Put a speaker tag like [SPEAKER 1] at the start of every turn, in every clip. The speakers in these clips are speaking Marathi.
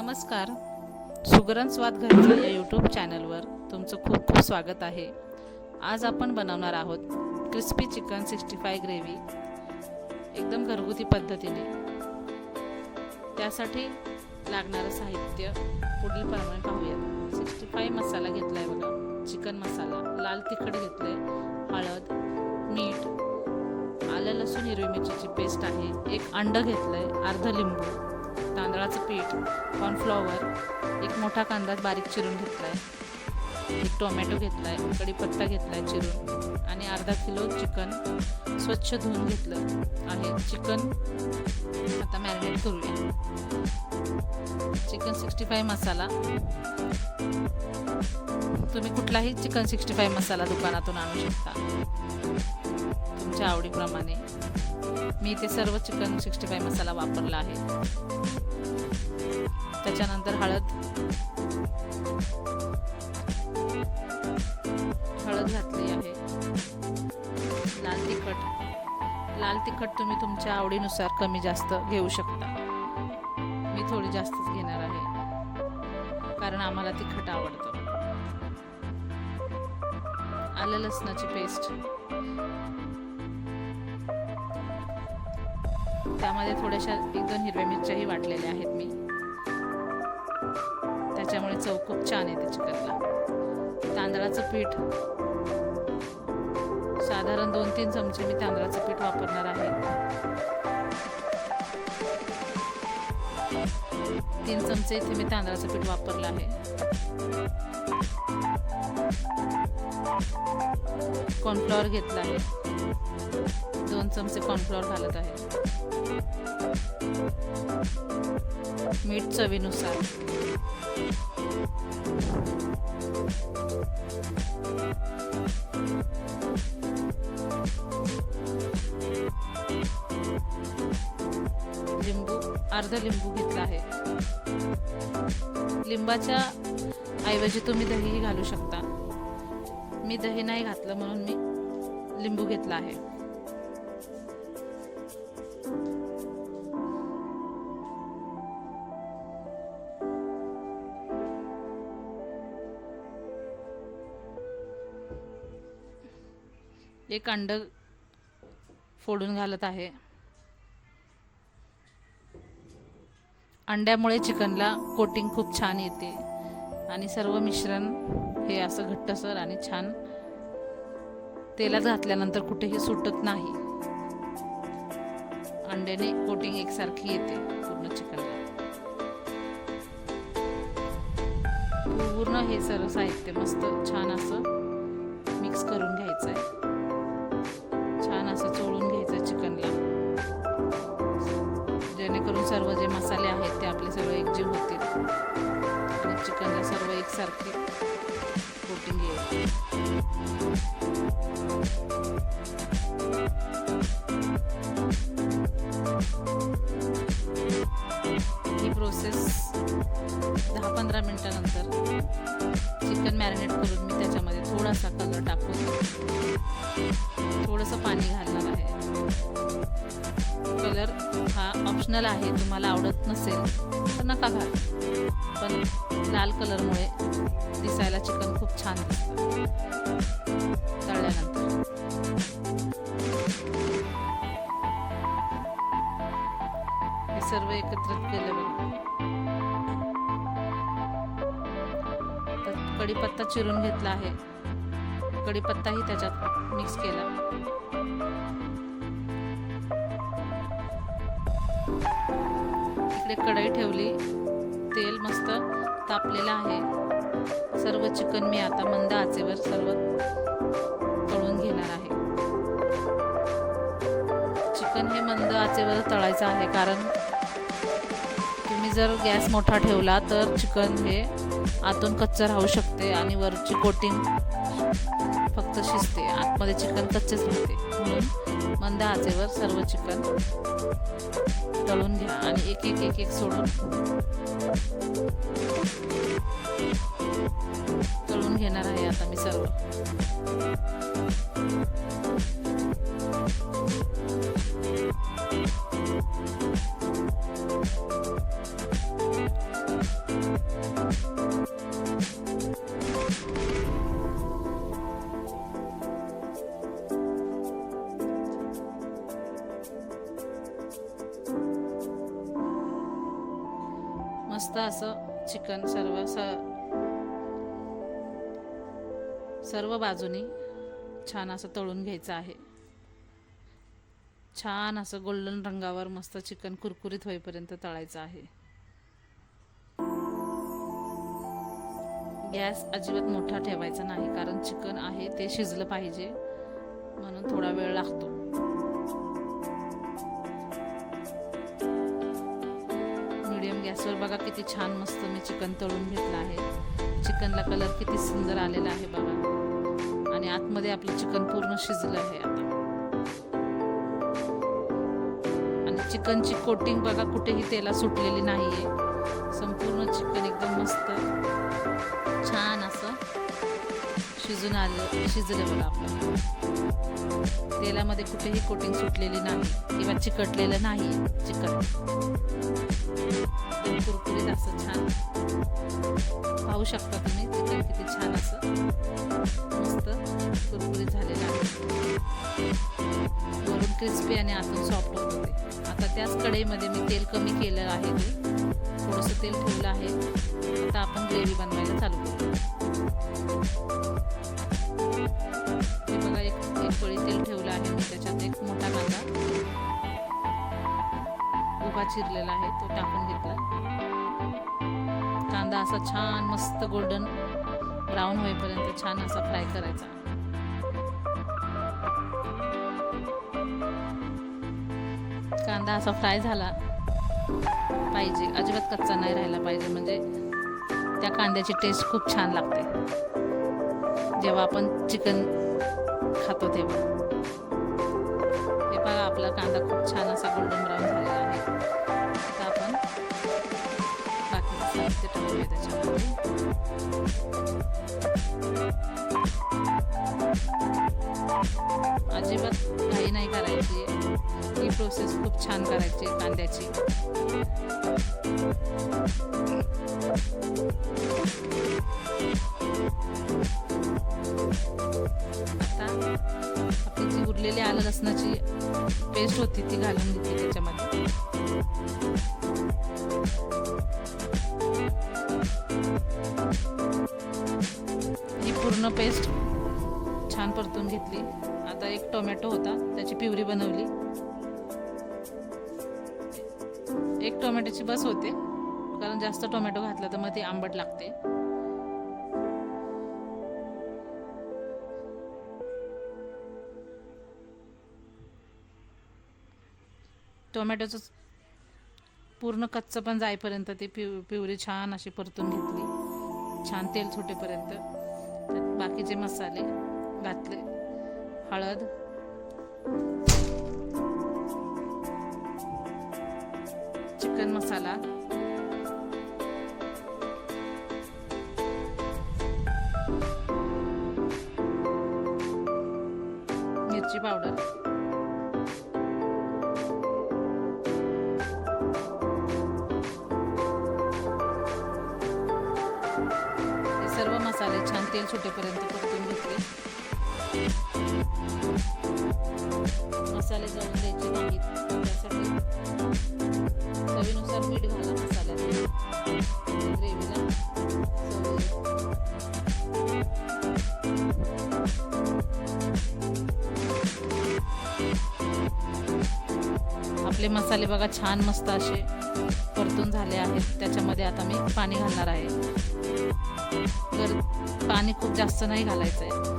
[SPEAKER 1] नमस्कार. सुगरण स्वाद घरचा या यूट्यूब चॅनलवर तुमचं खूप खूप स्वागत आहे. आज आपण बनवणार आहोत crispy chicken sixty five gravy एकदम घरगुती पद्धतीने. त्यासाठी लागणारं साहित्य पुढील प्रमाणे पाहूया सिक्स्टी फाय मसाला घेतला आहे बघा. चिकन मसाला. लाल तिखट घेतलं आहे हळद मीठ आलं लसूण हिरवी मिरचीची पेस्ट आहे. एक अंडं घेतलं आहे अर्ध लिंबू. तांदळाचं पीठ कॉर्नफ्लॉवर एक मोठा कांदा बारीक चिरून घेतला आहे एक टोमॅटो घेतला आहे कढीपत्ता घेतला आहे चिरून. आणि अर्धा किलो चिकन स्वच्छ धुवून घेतलं आहे. चिकन आता मॅरिनेट करूया. चिकन सिक्स्टी फाय मसाला तुम्ही कुठलाही चिकन सिक्स्टी फाय मसाला दुकानातून आणू शकता. तुमच्या आवडीप्रमाणे. मी ते सर्व चिकन सिक्स्टी फाय मसाला वापरला आहे. त्याच्यानंतर हळद. हळद घातली आहे. लाल तिखट. लाल तिखट तुम्ही तुमच्या आवडीनुसार कमी जास्त घेऊ शकता. मी थोडी जास्तच घेणार आहे. कारण आम्हाला तिखट आवडतं. आलं लसणाची पेस्ट. त्यामध्ये थोड्याशा एक दोन हिरव्या मिरच्याही वाटलेल्या आहेत मी. त्याच्यामुळे चव खूप छान येते चिकनला तांदळाचं पीठ. साधारण दोन तीन चमचे मी तांदळाचं पीठ वापरणार आहे. तीन चमचे इथे मी तांदळाचं पीठ वापरलं आहे. कॉर्नफ्लॉवर घेतला आहे. दोन चमचे कॉर्नफ्लॉवर घालत आहे. मीठ चवीनुसार. लिंबू अर्ध लिंबू घेतला आहे. लिंबाच्या ऐवजी तुम्ही दहीही घालू शकता. मी दही नाही घातलं म्हणून मी लिंबू घेतला आहे. एक अंड फोडून घालत आहे. अंड्यामुळे चिकनला कोटिंग खूप छान येते. आणि सर्व मिश्रण हे असं घट्टसर आणि छान तेलात घातल्यानंतर कुठेही सुटत नाही. अंड्याने कोटिंग एकसारखी येते पूर्ण चिकनला. पूर्ण हे सर्व साहित्य मस्त छान असं मिक्स करून घ्यायचं आहे थोडंसं पाणी घालणार आहे. कलर हा ऑप्शनल आहे तुम्हाला आवडत नसेल तर नका घाल. पण लाल कलरमुळे दिसायला चिकन खूप छान दिसतं. तळल्यानंतर. हे सर्व एकत्रित केलं बघा. तर कढीपत्ता चिरून घेतला आहे. कढीपत्ताही त्याच्यात मिक्स केला. इकडे कढई ठेवली. तेल मस्त तापलेलं आहे. सर्व चिकन मी आता मंद आचेवर सर्व तळून घेणार आहे. चिकन हे मंद आचेवर तळायचं आहे कारण तुम्ही जर गॅस मोठा ठेवला तर चिकन हे आतून कच्चं राहू शकते आणि वरची कोटिंग फक्त शिजते आतमध्ये चिकन कच्चेच राहते. म्हणून मंद आचेवर सर्व चिकन तळून घ्या आणि एक एक एक एक सोडून तळून घेणार आहे आता मी सर्व. मस्त असं चिकन सर्व स सर्व बाजूनी छान असं तळून घ्यायचं आहे. छान असं गोल्डन रंगावर मस्त चिकन कुरकुरीत होईपर्यंत तळायचं आहे. गॅस अजिबात मोठा ठेवायचा नाही कारण चिकन आहे ते शिजलं पाहिजे म्हणून थोडा वेळ लागतो. गॅसवर बघा किती छान मस्त मी चिकन तळून घेतलं आहे. चिकनला कलर किती सुंदर आलेला आहे बघा. आणि आतमध्ये आपलं चिकन पूर्ण शिजलं आहे आता. आणि चिकनची कोटिंग बघा कुठेही तेला सुटलेली नाहीये. संपूर्ण चिकन एकदम मस्त छान असं शिजून आलं शिजलं बघा आपलं तेलामध्ये कुठेही कोटिंग सुटलेली नाही किंवा चिकटलेलं नाही चिकट. कुरकुरीत असं छान. पाहू शकता तुम्ही चिकन किती छान असं. मस्त कुरकुरीत झालेलं आहे. वरून क्रिस्पी आणि आतून सॉफ्ट होत होते. आता त्याच कढईमध्ये मी तेल कमी केलं आहे. ते थोडंसं तेल ठेवलं आहे. आता आपण ग्रेव्ही बनवायला चालू करू. चिरलेला आहे तो टाकून घेतला. कांदा असा छान मस्त गोल्डन ब्राऊन होईपर्यंत छान असा फ्राय करायचा. कांदा असा फ्राय झाला पाहिजे अजिबात कच्चा नाही राहिला पाहिजे म्हणजे त्या कांद्याची टेस्ट खूप छान लागते. जेव्हा आपण चिकन खातो तेव्हा. हे बघा आपला कांदा खूप छान असा गोल्डन ब्राऊन झालेला बाकीचं साहित्य अजिबात घाई नाही करायची. ही प्रोसेस खूप छान करायची कांद्याची. आता आपली जी उरलेली आलं लसणाची पेस्ट होती ती घालून घेतली त्याच्यामध्ये. ही पूर्ण पेस्ट छान परतून घेतली. आता एक टोमॅटो होता त्याची प्युरी बनवली. एक टोमॅटोची बस होते कारण जास्त टोमॅटो घातला तर मग ती आंबट लागते. टोमॅटोचं पूर्ण कच्चं पण जाईपर्यंत ती पिव पिवरी छान अशी परतून घेतली. छान तेल सुटेपर्यंत. त्यात बाकीचे मसाले घातले. हळद. चिकन मसाला. मसाले छान तेल सुटेपर्यंत परतून घेतले. मसाले जाऊन द्यायचे नाहीत त्यासाठी. चवीनुसार मीठ घाला मसाल्यात. ग्रेव्हीला. आपले मसाले बघा छान मस्त असे परतून झाले आहेत. त्याच्यामध्ये आता मी पाणी घालणार आहे. तर पाणी खूप जास्त नाही घालायचं आहे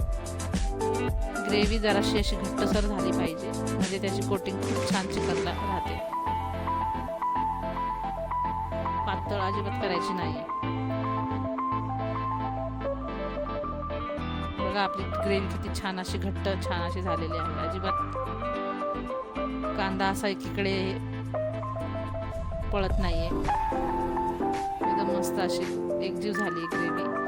[SPEAKER 1] ग्रेव्ही जराशी अशी घट्टसर झाली पाहिजे. म्हणजे त्याची कोटिंग खूप छान चिकटला राहते. पातळ अजिबात करायची नाही बघा आपली ग्रेव्ही किती छान अशी घट्ट छान अशी झालेली आहे. अजिबात कांदा असा एकीकडे पळत नाहीये. एकदम मस्त अशी एकजीव झाली ग्रेव्ही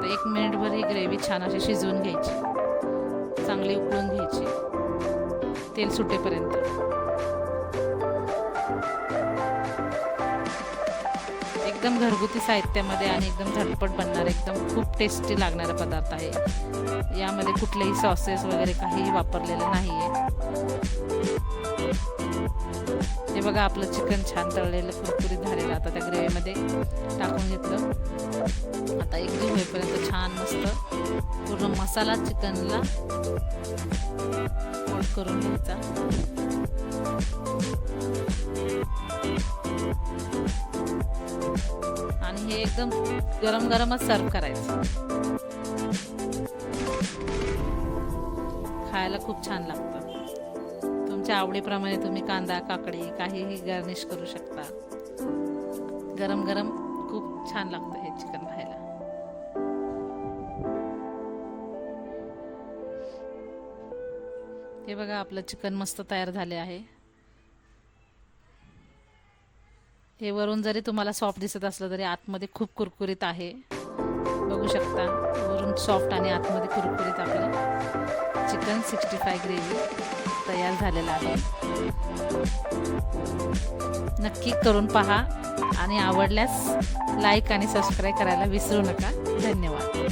[SPEAKER 1] आता एक मिनिटभर ही ग्रेव्ही छान अशी शिजवून घ्यायची. चांगली उकळून घ्यायची. तेल सुटेपर्यंत. एकदम घरगुती साहित्यामध्ये आणि एकदम झटपट बनणार एकदम खूप टेस्टी लागणारा पदार्थ आहे. यामध्ये कुठलेही सॉसेस वगैरे काहीही वापरलेलं नाही आहे बघा आपलं चिकन छान तळलेलं कुरकुरीत झालेलं आता त्या ग्रेव्हीमध्ये. टाकून घेतलं. आता एक जीव होईपर्यंत छान मस्त पूर्ण मसाला चिकनला कोट करून घ्यायचा. आणि हे एकदम गरम गरमच सर्व करायचं. खायला खूप छान लागतं. तुमच्या आवडीप्रमाणे तुम्ही कांदा काकडी काहीही गार्निश करू शकता. गरम गरम खूप छान लागतं हे चिकन खायला. हे बघा आपलं चिकन मस्त तयार झाले आहे. हे वरून जरी तुम्हाला सॉफ्ट दिसत असलं तरी आतमध्ये खूप कुरकुरीत आहे. बघू शकता वरून सॉफ्ट आणि आतमध्ये कुरकुरीत आपलं चिकन सिक्स्टी फाय ग्रेव्ही तयार झालेला आहे. नक्की करून पहा आणि आवडल्यास लाईक आणि सबस्क्राईब करायला विसरू नका. धन्यवाद.